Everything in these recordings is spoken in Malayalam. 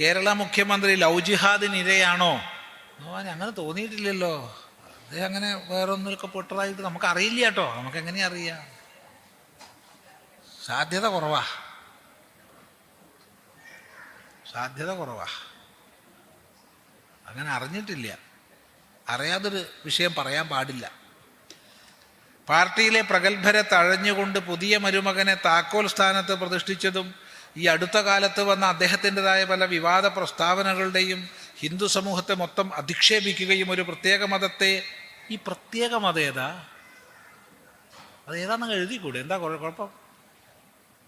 കേരള മുഖ്യമന്ത്രി ലവ് ജിഹാദിനിരയാണോ? ഭഗവാൻ അങ്ങനെ തോന്നിയിട്ടില്ലല്ലോ. അദ്ദേഹം അങ്ങനെ വേറൊന്നിലൊക്കെ പൊട്ടറായിട്ട് നമുക്ക് അറിയില്ല കേട്ടോ. നമുക്ക് എങ്ങനെ അറിയാം? സാധ്യത കുറവാ. സാധ്യത കുറവാ. അങ്ങനെ അറിഞ്ഞിട്ടില്ല. അറിയാതൊരു വിഷയം പറയാൻ പാടില്ല. പാർട്ടിയിലെ പ്രഗത്ഭരെ തഴഞ്ഞുകൊണ്ട് പുതിയ മരുമകനെ താക്കോൽ സ്ഥാനത്ത് പ്രതിഷ്ഠിച്ചതും ഈ അടുത്ത കാലത്ത് വന്ന അദ്ദേഹത്തിന്റെതായ പല വിവാദ പ്രസ്താവനകളുടെയും ഹിന്ദു സമൂഹത്തെ മൊത്തം അധിക്ഷേപിക്കുകയും ഒരു പ്രത്യേക മതത്തെ ഈ പ്രത്യേക മതം ഏതാ? അത് ഏതാണെന്ന് എഴുതിക്കൂടെ? എന്താ കുഴ- കുഴപ്പം?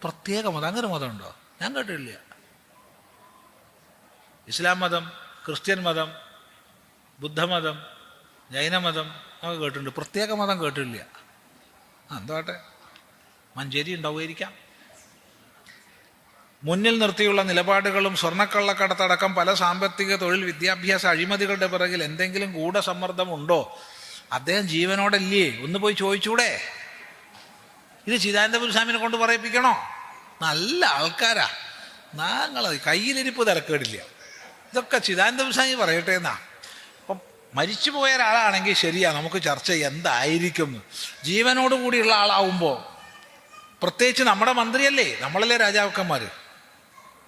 പ്രത്യേക മതം. അങ്ങനെ മതമുണ്ടോ? ഞാൻ കേട്ടിട്ടില്ല. ഇസ്ലാം മതം ക്രിസ്ത്യൻ മതം ബുദ്ധമതം ജൈനമതം ഒക്കെ കേട്ടിട്ടുണ്ട്. പ്രത്യേക മതം കേട്ടിട്ടില്ല. ആ എന്തോട്ടെ മഞ്ചേരി ഉണ്ടാവുമായിരിക്കാം. മുന്നിൽ നിർത്തിയുള്ള നിലപാടുകളും സ്വർണക്കള്ളക്കടത്തടക്കം പല സാമ്പത്തിക തൊഴിൽ വിദ്യാഭ്യാസ അഴിമതികളുടെ പിറകിൽ എന്തെങ്കിലും ഗൂഢസമ്മർദ്ദം ഉണ്ടോ അദ്ദേഹം ജീവനോടല്ലേ? ഒന്ന് പോയി ചോദിച്ചൂടെ? ഇത് ചിദാനന്ദപുര സ്വാമിനെ കൊണ്ട് പറയിപ്പിക്കണോ? നല്ല ആൾക്കാരാ. ഞങ്ങളത് കയ്യിലിരിപ്പ് തിരക്കേടില്ല ഇതൊക്കെ ചിദാനന്ദപുര സ്വാമി പറയട്ടെ എന്നാ. അപ്പം മരിച്ചു പോയ ഒരാളാണെങ്കിൽ ശരിയാ നമുക്ക് ചർച്ച എന്തായിരിക്കും? ജീവനോടുകൂടിയുള്ള കൂടിയുള്ള ആളാവുമ്പോൾ പ്രത്യേകിച്ച് നമ്മുടെ മന്ത്രിയല്ലേ? നമ്മളല്ലേ രാജാക്കന്മാർ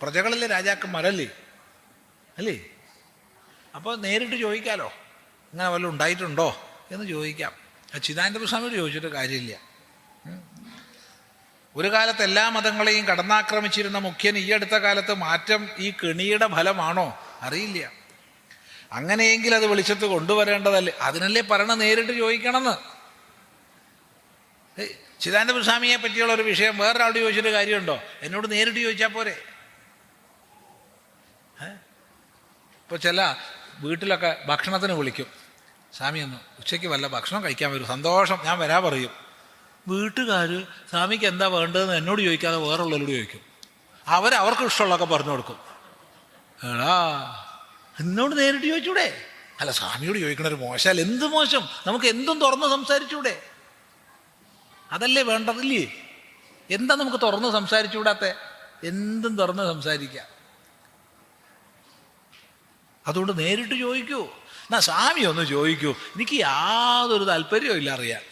പ്രജകളല്ലേ രാജാക്കന്മാരല്ലേ? അല്ലേ? അപ്പോൾ നേരിട്ട് ചോദിക്കാലോ. ഇങ്ങനെ വല്ലതും ഉണ്ടായിട്ടുണ്ടോ എന്ന് ചോദിക്കാം. ചിദാനന്ദ ചോദിച്ചിട്ട് കാര്യമില്ല. ഒരു കാലത്ത് എല്ലാ മതങ്ങളെയും കടന്നാക്രമിച്ചിരുന്ന മുഖ്യൻ ഈ അടുത്ത കാലത്ത് മാറ്റം ഈ കെണിയുടെ ഫലമാണോ? അറിയില്ല. അങ്ങനെയെങ്കിൽ അത് വെളിച്ചത്ത് കൊണ്ടുവരേണ്ടതല്ലേ? അതിനല്ലേ പറയണ നേരിട്ട് ചോദിക്കണമെന്ന്. ചിദാനന്ദ സ്വാമിയെ പറ്റിയുള്ള ഒരു വിഷയം വേറൊരാളോട് ചോദിച്ചിട്ട് കാര്യമുണ്ടോ? എന്നോട് നേരിട്ട് ചോദിച്ചാൽ പോരെ. ഇപ്പോൾ ചില വീട്ടിലൊക്കെ ഭക്ഷണത്തിന് വിളിക്കും. സ്വാമി ഒന്ന് ഉച്ചയ്ക്ക് വല്ല ഭക്ഷണം കഴിക്കാൻ വരും. സന്തോഷം. ഞാൻ വരാൻ പറയും. വീട്ടുകാർ സ്വാമിക്ക് എന്താ വേണ്ടതെന്ന് എന്നോട് ചോദിക്കാതെ വേറുള്ളവരോട് ചോദിക്കും. അവർ അവർക്ക് ഇഷ്ടമുള്ളതൊക്കെ പറഞ്ഞു കൊടുക്കും. എടാ എന്നോട് നേരിട്ട് ചോദിച്ചൂടെ? അല്ല സ്വാമിയോട് ചോദിക്കണ ഒരു മോശമല്ല. എന്ത് മോശം? നമുക്ക് എന്തും തുറന്ന് സംസാരിച്ചൂടെ? അതല്ലേ വേണ്ടതില്ലേ? എന്താ നമുക്ക് തുറന്ന് സംസാരിച്ചുകൂടാത്ത എന്തും തുറന്ന് സംസാരിക്കാം. അതുകൊണ്ട് നേരിട്ട് ചോദിക്കൂ. എന്നാ സ്വാമി ഒന്ന് ചോദിക്കൂ. എനിക്ക് യാതൊരു താല്പര്യവും ഇല്ല അറിയാൻ.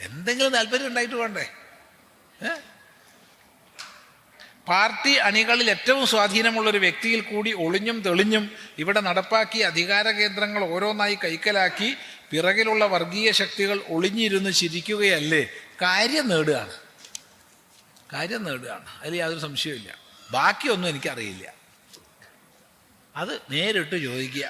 എന്തെങ്കിലും താല്പര്യം ഉണ്ടായിട്ട് വേണ്ടേ? പാർട്ടി അണികളിൽ ഏറ്റവും സ്വാധീനമുള്ള ഒരു വ്യക്തിയിൽ കൂടി ഒളിഞ്ഞും തെളിഞ്ഞും ഇവിടെ നടപ്പാക്കിയ അധികാര കേന്ദ്രങ്ങൾ ഓരോന്നായി കൈക്കലാക്കി പിറകിലുള്ള വർഗീയ ശക്തികൾ ഒളിഞ്ഞിരുന്ന് ചിരിക്കുകയല്ലേ? കാര്യം നേടുകയാണ്. കാര്യം നേടുകയാണ്. അതിൽ യാതൊരു സംശയമില്ല ബാക്കിയൊന്നും എനിക്കറിയില്ല. അത് നേരിട്ട് ചോദിക്കുക.